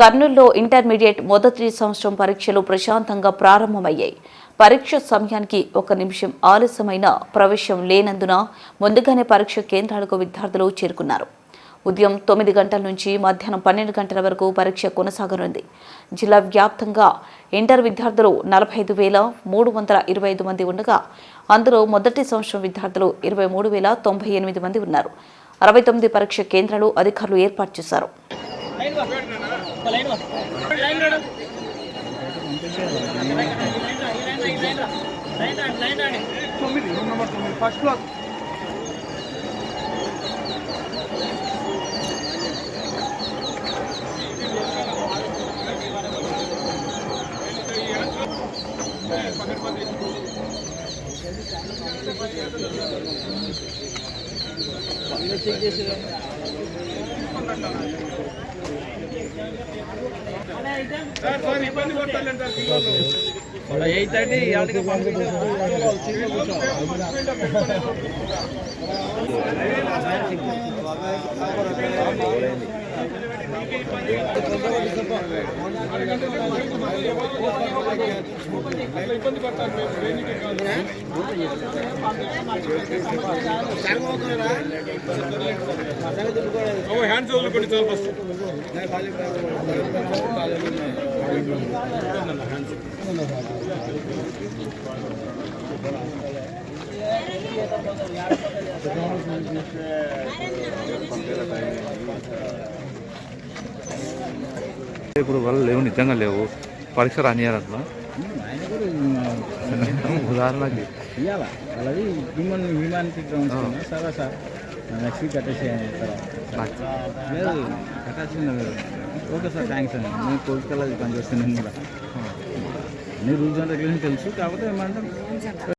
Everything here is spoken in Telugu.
కర్నూలులో ఇంటర్మీడియట్ మొదటి సంవత్సరం పరీక్షలు ప్రశాంతంగా ప్రారంభమయ్యాయి. పరీక్ష సమయానికి ఒక నిమిషం ఆలస్యమైన ప్రవేశం లేనందున ముందుగానే పరీక్ష కేంద్రాలకు విద్యార్థులు చేరుకున్నారు. ఉదయం తొమ్మిది గంటల నుంచి మధ్యాహ్నం పన్నెండు గంటల వరకు పరీక్ష కొనసాగనుంది. జిల్లా వ్యాప్తంగా ఇంటర్ విద్యార్థులు నలభై ఐదు వేల మూడు వందల ఇరవై ఐదు మంది ఉండగా అందులో మొదటి సంవత్సరం విద్యార్థులు ఇరవై మూడు వేల తొంభై ఎనిమిది మంది ఉన్నారు. అరవై తొమ్మిది పరీక్ష కేంద్రాలు అధికారులు ఏర్పాటు చేశారు. తొమ్మిది రూమ్ నెంబర్ తొమ్మిది ఫస్ట్ క్లాస్ సార్ సార్ ఇబ్బంది పడతాను సార్ పిల్లలు ఎయిట్ థర్టీ ఇవాళకి ఇబ్బంది పడతాను మేము దేనికి కాదు. హ్యాండ్స్ వదులుకోండి చాలా ఫస్ట్ ఇప్పుడు వాళ్ళు లేవు నిజంగా లేవు పరీక్ష రానియారంటున్నా ఉదాహరణకి ఇవ్వాల అలాది హ్యూమన్ హ్యూమానిటీ గ్రౌండ్స్ కింద సరే సార్ నెక్స్ట్ వీక్ అటాచ్ చేయండి సార్ లేదు అటాచ్ ఓకే సార్ థ్యాంక్స్ అండి. నేను కోరికలు పనిచేస్తున్నాను కూడా. అన్ని రూల్స్ అండ్ రెగ్యులేషన్ తెలుసు కాకపోతే ఏమంటే?